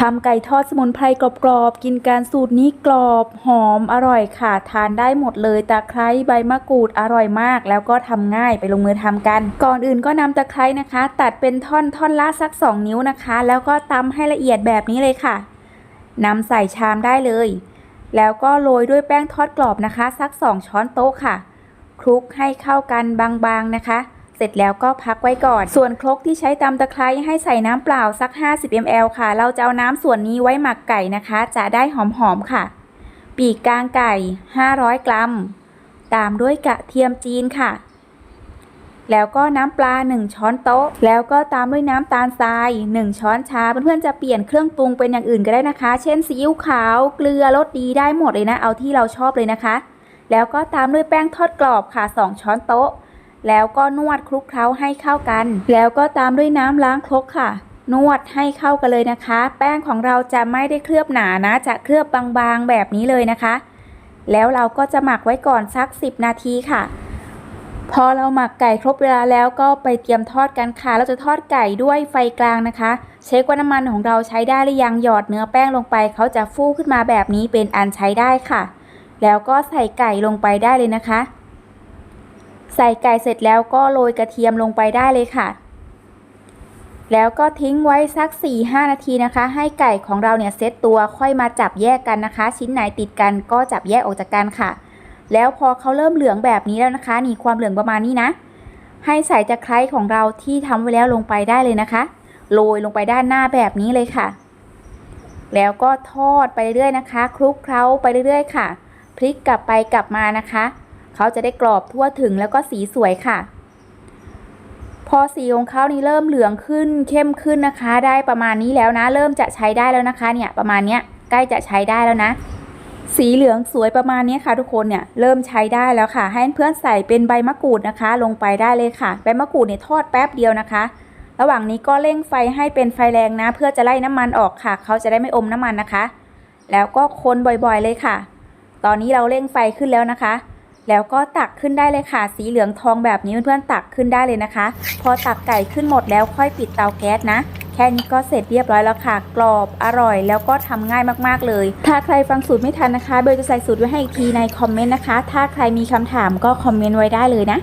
ทำไก่ทอดสมุนไพรกรอบๆ กินการสูตรนี้กรอบหอมอร่อยค่ะ ทานได้หมดเลยตะไคร้ใบมะกรูดอร่อยมาก แล้วก็ทำง่ายไปลงมือทำกัน ก่อนอื่นก็นำตะไคร้นะคะ ตัดเป็นท่อนท่อนละสัก 2 นิ้วนะคะ แล้วก็ตำให้ละเอียดแบบนี้เลยค่ะนำใส่ชามได้เลย แล้วก็โรยด้วยแป้งทอดกรอบนะคะ สัก 2 ช้อนโต๊ะค่ะ คลุกให้เข้ากันบางๆนะคะ เสร็จแล้วก็พักไว้ก่อน ส่วนครกที่ใช้ตำตะไคร้ให้ใส่น้ำเปล่าสัก 50 ml ค่ะ เราจะเอาน้ำส่วนนี้ไว้หมักไก่นะคะ จะได้หอมๆค่ะ ปีกกลางไก่ 500 กรัม ตามด้วยกระเทียมจีนค่ะ แล้วก็น้ำปลา 1 ช้อนโต๊ะ แล้วก็ตามด้วยน้ำตาลทราย 1 ช้อนชา เพื่อนๆจะเปลี่ยนเครื่องปรุงเป็นอย่างอื่นก็ได้นะคะ เช่นซีอิ๊วขาว เกลือ รสดีได้หมดเลยนะ เอาที่เราชอบเลยนะคะ แล้วก็ตามด้วยแป้งทอดกรอบค่ะ 2 ช้อนโต๊ะ แล้วก็นวดคลุกเคล้าให้เข้ากัน แล้วก็ตามด้วยน้ำล้างครกค่ะ นวดให้เข้ากันเลยนะคะ แป้งของเราจะไม่ได้เคลือบหนานะ จะเคลือบบางๆแบบนี้เลยนะคะ แล้วเราก็จะหมักไว้ก่อนสัก 10 นาทีค่ะ พอเราหมักไก่ครบเวลาแล้วก็ไปเตรียมทอดกันค่ะ เราจะทอดไก่ด้วยไฟกลางนะคะ เช็คว่าน้ำมันของเราใช้ได้หรือยังหยอดเนื้อแป้งลงไปเขาจะฟูขึ้นมาแบบนี้เป็นอันใช้ได้ค่ะ แล้วก็ใส่ไก่ลงไปได้เลยนะคะ ใส่ไก่เสร็จแล้วก็โรยกระเทียมลงไปได้เลยค่ะ แล้วก็ทิ้งไว้สัก 4-5 นาทีนะคะ ให้ไก่ของเราเนี่ยเซตตัวค่อยมาจับแยกกันนะคะ ชิ้นไหนติดกันก็จับแยกออกจากกันค่ะ แล้วพอเขาเริ่มเหลืองแบบนี้แล้วนะคะนี่ความเหลืองประมาณนี้นะ ให้ใส่ตะไคร้ของเราที่ทำไว้แล้วลงไปได้เลยนะคะโรยลงไปด้านหน้าแบบนี้เลยค่ะ แล้วก็ทอดไปเรื่อยๆนะคะ คลุกเคล้าไปเรื่อยๆ ค่ะ พลิกกลับไปกลับมานะคะ เขาจะได้กรอบทั่วถึงแล้วก็สีสวยค่ะ พอสีของเขานี่เริ่มเหลืองขึ้นเข้มขึ้นนะคะ ได้ประมาณนี้แล้วนะ เริ่มจะใช้ได้แล้วนะคะเนี่ยประมาณเนี้ยใกล้จะใช้ได้แล้วนะ สีเหลืองสวยประมาณนี้ค่ะ ทุกคนเนี่ยเริ่มใช้ได้แล้วค่ะ ให้เพื่อนใส่เป็นใบมะกรูดนะคะ ลงไปได้เลยค่ะใบมะกรูดเนี่ยทอดแป๊บเดียวนะคะระหว่างนี้ก็เร่งไฟให้เป็นไฟแรงนะ เพื่อจะไล่น้ำมันออกค่ะ เขาจะได้ไม่อมน้ำมันนะคะ แล้วก็คนบ่อยๆเลยค่ะ ตอนนี้เราเร่งไฟขึ้นแล้วนะคะ แล้วก็ตักขึ้นได้เลยค่ะ สีเหลืองทองแบบนี้เพื่อนๆตักขึ้นได้เลยนะคะ พอตักไก่ขึ้นหมดแล้วค่อยปิดเตาแก๊สนะแค่นี้ก็เสร็จเรียบร้อยแล้วค่ะ กรอบอร่อยแล้วก็ทำง่ายมากๆเลย ถ้าใครฟังสูตรไม่ทันนะคะเบลจะใส่สูตรไว้ให้อีกทีในคอมเมนต์นะคะ ถ้าใครมีคำถามก็คอมเมนต์ไว้ได้เลยนะ